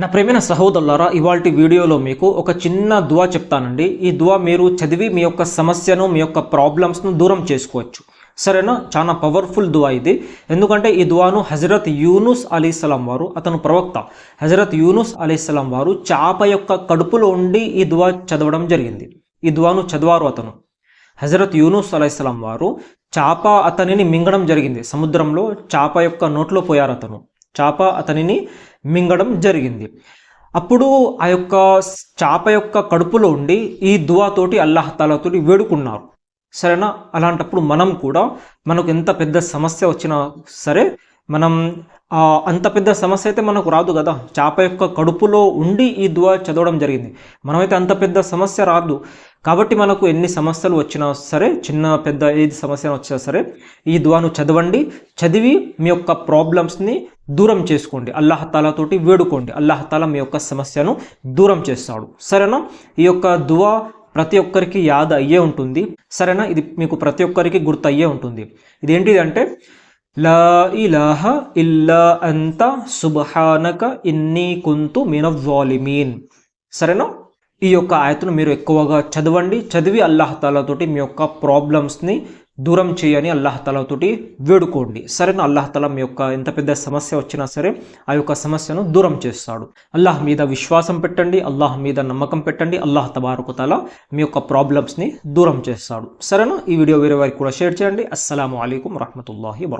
నా ప్రేమైన సహోదరులారా ఇవాళ వీడియోలో మీకు ఒక చిన్న దువా చెప్తానండి. ఈ దువా మీరు చదివి మీ యొక్క సమస్యను మీ యొక్క ప్రాబ్లమ్స్ను దూరం చేసుకోవచ్చు. సరేనా? చాలా పవర్ఫుల్ దువా ఇది. ఎందుకంటే ఈ దువాను హజరత్ యూనుస్ అలీస్లాం వారు అతను ప్రవక్త హజరత్ యూనుస్ అలీస్లాం వారు చాప యొక్క కడుపులో ఉండి ఈ దువా చదవడం జరిగింది. ఈ దువాను చదివారు అతను. హజరత్ యూనుస్ అలీస్లాం వారు చాప అతనిని మింగడం జరిగింది. సముద్రంలో చాప యొక్క నోట్లో పోయారు అతను. చాప అతనిని మింగడం జరిగింది. అప్పుడు ఆ యొక్క చాప యొక్క కడుపులో ఉండి ఈ దువాతోటి అల్లాహతాలతోటి వేడుకున్నారు. సరేనా? అలాంటప్పుడు మనం కూడా మనకు ఎంత పెద్ద సమస్య వచ్చినా సరే మనం అంత పెద్ద సమస్య అయితే మనకు రాదు కదా. చేప యొక్క కడుపులో ఉండి ఈ దువా చదవడం జరిగింది. మనమైతే అంత పెద్ద సమస్య రాదు. కాబట్టి మనకు ఎన్ని సమస్యలు వచ్చినా సరే చిన్న పెద్ద ఏది సమస్య వచ్చినా సరే ఈ దువాను చదవండి. చదివి మీ యొక్క ప్రాబ్లమ్స్ని దూరం చేసుకోండి. అల్లాహతాలతోటి వేడుకోండి. అల్లాహతాల మీ యొక్క సమస్యను దూరం చేస్తాడు. సరేనా? ఈ యొక్క దువా ప్రతి ఒక్కరికి యాద అయ్యే ఉంటుంది. సరేనా? ఇది మీకు ప్రతి ఒక్కరికి గుర్తు అయ్యే ఉంటుంది. ఇదేంటిది అంటే లా ఇలాహ ఇల్లా అంత సుబహానక ఇన్ని కుంతు మినవ్వాలిమీన్ సరేనా? ఈ యొక్క ఆయతను మీరు ఎక్కువగా చదవండి. చదివి అల్లాహతాలతోటి మీ యొక్క ప్రాబ్లమ్స్ని దూరం చేయని అల్లాహతలతోటి వేడుకోండి. సరేనా అల్లాహ్ మీ యొక్క ఎంత పెద్ద సమస్య వచ్చినా సరే ఆ యొక్క సమస్యను దూరం చేస్తాడు. అల్లాహ్ మీద విశ్వాసం పెట్టండి అల్లాహ్ మీద నమ్మకం పెట్టండి అల్లాహ్ తబారకు మీ యొక్క ప్రాబ్లమ్స్ని దూరం చేస్తాడు. సరేనా? ఈ వీడియో వేరే వారికి కూడా షేర్ చేయండి. అస్సలం అయికం వరహమూల వరకు